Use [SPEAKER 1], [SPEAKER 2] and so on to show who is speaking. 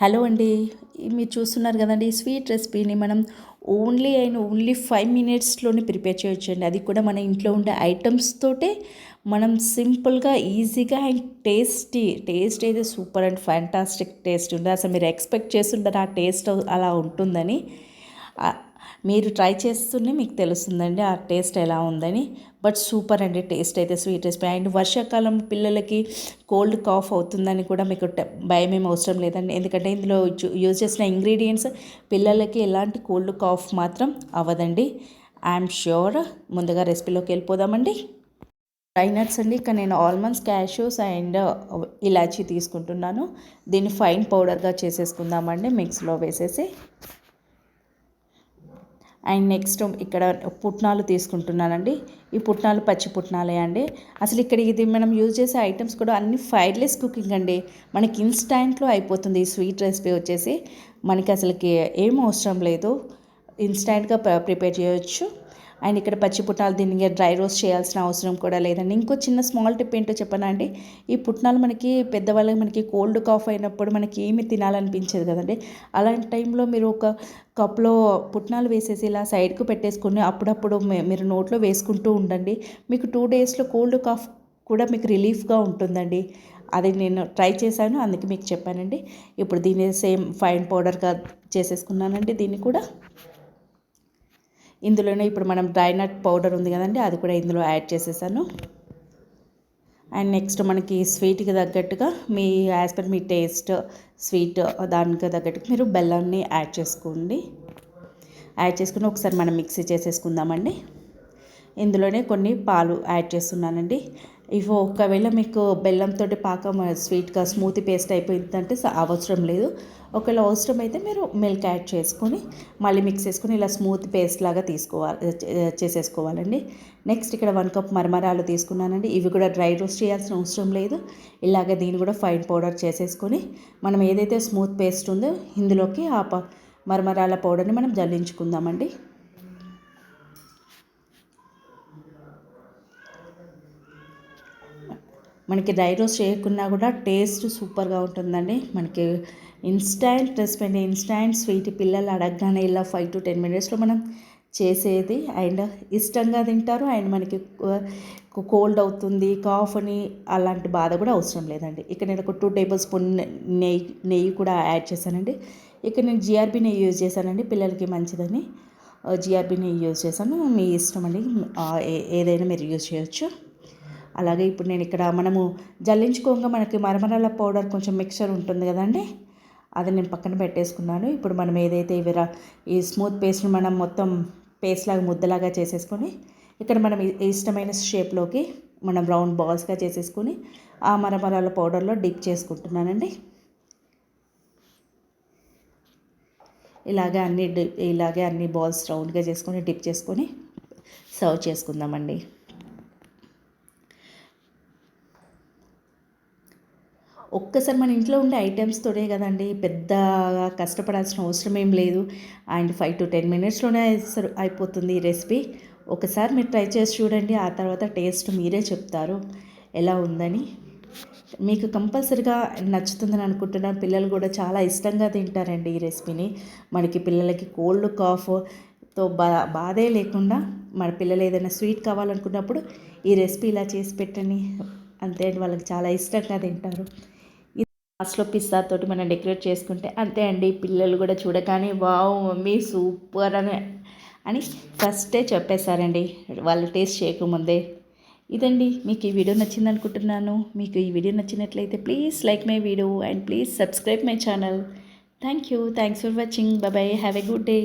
[SPEAKER 1] Hello అండి. మీరు చూస్తున్నారు కదండి స్వీట్ రెసిపీని మనం ఓన్లీ అయిన ఓన్లీ ఫైవ్ మినిట్స్లోనే ప్రిపేర్ చేయొచ్చండి. అది కూడా మన ఇంట్లో ఉండే ఐటమ్స్ తోటే మనం సింపుల్గా ఈజీగా అండ్ టేస్టీ టేస్ట్ అయితే సూపర్ అండ్ ఫ్యాంటాస్టిక్ టేస్ట్ ఉంది. అసలు మీరు ఎక్స్పెక్ట్ చేస్తుంటారు ఆ టేస్ట్ అలా ఉంటుందని. మీరు ట్రై చేస్తూనే మీకు తెలుస్తుందండి ఆ టేస్ట్ ఎలా ఉందని. బట్ సూపర్ అండి టేస్ట్ అయితే స్వీట్ రెసిపీ అండ్ వర్షాకాలం పిల్లలకి కోల్డ్ కాఫ్ అవుతుందని కూడా మీకు ట- భయం ఏం అవసరం లేదండి. ఎందుకంటే ఇందులో చూ- యూజ్ చేసిన ఇంగ్రీడియంట్స్ పిల్లలకి ఎలాంటి కోల్డ్ కాఫ్ మాత్రం అవ్వదండి. ఐఎమ్ ష్యూర్ ముందుగా రెసిపీలోకి వెళ్ళిపోదామండి. డ్రై నట్స్ అండి ఇక్కడ నేను ఆల్మండ్స్ క్యాషూస్ అండ్ ఇలాచీ తీసుకుంటున్నాను. దీన్ని ఫైన్ పౌడర్గా చేసేసుకుందామండి మిక్స్లో వేసేసి. అండ్ నెక్స్ట్ ఇక్కడ పుట్నాలు తీసుకుంటున్నానండి. ఈ పుట్నాలు పచ్చి పుట్నాలే అండి. అసలు ఇక్కడ ఇది మనం యూజ్ చేసే ఐటమ్స్ కూడా అన్ని ఫైర్లెస్ కుకింగ్ అండి. మనకి ఇన్స్టాంట్లో అయిపోతుంది ఈ స్వీట్ రెసిపీ వచ్చేసి. మనకి అసలుకి ఏం అవసరం లేదు. ఇన్స్టాంట్గా ప్రిపేర్ చేయొచ్చు. అండ్ ఇక్కడ పచ్చి పుట్నాలు దీన్ని డ్రై రోస్ట్ చేయాల్సిన అవసరం కూడా లేదండి. ఇంకో చిన్న స్మాల్ టిప్ ఏంటో చెప్పనండి ఈ పుట్నాలు మనకి పెద్దవాళ్ళకి మనకి కోల్డ్ కాఫ్ అయినప్పుడు మనకి ఏమి తినాలనిపించదు కదండి. అలాంటి టైంలో మీరు ఒక కప్లో పుట్నాలు వేసేసి ఇలా సైడ్కు పెట్టేసుకొని అప్పుడప్పుడు మీరు నోట్లో వేసుకుంటూ ఉండండి. మీకు టూ డేస్లో కోల్డ్ కాఫ్ కూడా మీకు రిలీఫ్గా ఉంటుందండి. అది నేను ట్రై చేశాను అందుకే మీకు చెప్పానండి. ఇప్పుడు దీన్ని సేమ్ ఫైన్ పౌడర్గా చేసేసుకున్నానండి దీన్ని కూడా. ఇందులోనే ఇప్పుడు మనం డ్రై నట్ పౌడర్ ఉంది కదండి అది కూడా ఇందులో యాడ్ చేసేసాను. అండ్ నెక్స్ట్ మనకి స్వీట్కి తగ్గట్టుగా మీ యాజ్ పర్ మీ టేస్ట్ స్వీట్ దానికి తగ్గట్టుగా మీరు బెల్లాన్ని యాడ్ చేసుకోండి. యాడ్ చేసుకుని ఒకసారి మనం మిక్సీ చేసేసుకుందామండి. ఇందులోనే కొన్ని పాలు యాడ్ చేస్తున్నానండి. ఇవి ఒకవేళ మీకు బెల్లంతో పాకం స్వీట్గా స్మూతీ పేస్ట్ అయిపోయిందంటే అవసరం లేదు. ఒకవేళ అవసరం అయితే మీరు మిల్క్ యాడ్ చేసుకొని మళ్ళీ మిక్స్ చేసుకొని ఇలా స్మూత్ పేస్ట్ లాగా తీసుకోవాలి చేసేసుకోవాలండి. నెక్స్ట్ ఇక్కడ వన్ కప్ మరమరాలు తీసుకున్నానండి. ఇవి కూడా డ్రై రోస్ట్ చేయాల్సిన అవసరం లేదు. ఇలాగ దీన్ని కూడా ఫైన్ పౌడర్ చేసేసుకొని మనం ఏదైతే స్మూత్ పేస్ట్ ఉందో ఇందులోకి ఆ మరమరాల పౌడర్ని మనం జల్లించుకుందామండి. మనకి డ్రై రోస్ట్ చేయకున్నా కూడా టేస్ట్ సూపర్గా ఉంటుందండి. మనకి ఇన్స్టాంట్ రెసిపీ ఇన్స్టాంట్ స్వీట్ పిల్లలు అడగగానే ఇలా ఫైవ్ టు టెన్ మినిట్స్లో మనం చేసేది. అండ్ ఇష్టంగా తింటారు. అండ్ మనకి కోల్డ్ అవుతుంది కాఫ్ అని అలాంటి బాధ కూడా అవసరం లేదండి. ఇక్కడ నేను ఒక టూ టేబుల్ స్పూన్ నెయ్యి నెయ్యి కూడా యాడ్ చేశానండి. ఇక్కడ నేను జిఆర్బి నెయ్యి యూజ్ చేశానండి. పిల్లలకి మంచిదని. జిఆర్బి నెయ్యి యూజ్ చేశాను. మీ ఇష్టం అండి. ఏ- ఏదైనా మీరు యూజ్ చేయొచ్చు. అలాగే ఇప్పుడు నేను ఇక్కడ మనము జల్లించుకోగా మనకి మరమరాల పౌడర్ కొంచెం మిక్చర్ ఉంటుంది కదండి? అది నేను పక్కన పెట్టేసుకున్నాను. ఇప్పుడు మనం ఏదైతే ఇవి ఈ స్మూత్ పేస్ట్ని మనం మొత్తం పేస్ట్ లాగా ముద్దలాగా చేసేసుకొని ఇక్కడ మనం ఇష్టమైన షేప్లోకి మనం రౌండ్ బాల్స్గా చేసేసుకొని ఆ మరమరాల పౌడర్లో డిప్ చేసుకుంటున్నానండి. ఇలాగే అన్ని డి ఇలాగే అన్ని బాల్స్ రౌండ్గా చేసుకొని డిప్ చేసుకొని సర్వ్ చేసుకుందామండి. ఒక్కసారి మన ఇంట్లో ఉండే ఐటమ్స్ తోనే కదండి పెద్దగా కష్టపడాల్సిన అవసరం ఏం లేదు. అండ్ ఫైవ్ టు టెన్ మినిట్స్లోనే అయిపోతుంది ఈ రెసిపీ ఒకసారి మీరు ట్రై చేసి చూడండి ఆ తర్వాత టేస్ట్ మీరే చెప్తారు. ఎలా ఉందని. మీకు కంపల్సరిగా నచ్చుతుందని అనుకుంటున్నాను. పిల్లలు కూడా చాలా ఇష్టంగా తింటారండి ఈ రెసిపీని మనకి పిల్లలకి కోల్డ్ కాఫ్తో బా బాధే లేకుండా మన పిల్లలు ఏదైనా స్వీట్ కావాలనుకున్నప్పుడు ఈ రెసిపీ ఇలా చేసి పెట్టండి. అంతే వాళ్ళకి చాలా ఇష్టంగా తింటారు. లాస్ట్లో పిస్తా తోటి మనం డెకరేట్ చేసుకుంటే అంతే అండి పిల్లలు కూడా చూడగానే వావ్ మమ్మీ సూపర్ అని అని ఫస్టే చెప్పేశారండి వాళ్ళు టేస్ట్ చేయకముందే. ఇదండి మీకు ఈ వీడియో నచ్చింది అనుకుంటున్నాను మీకు ఈ వీడియో నచ్చినట్లయితే please like my video and please subscribe my channel thank you thanks for watching bye have a good day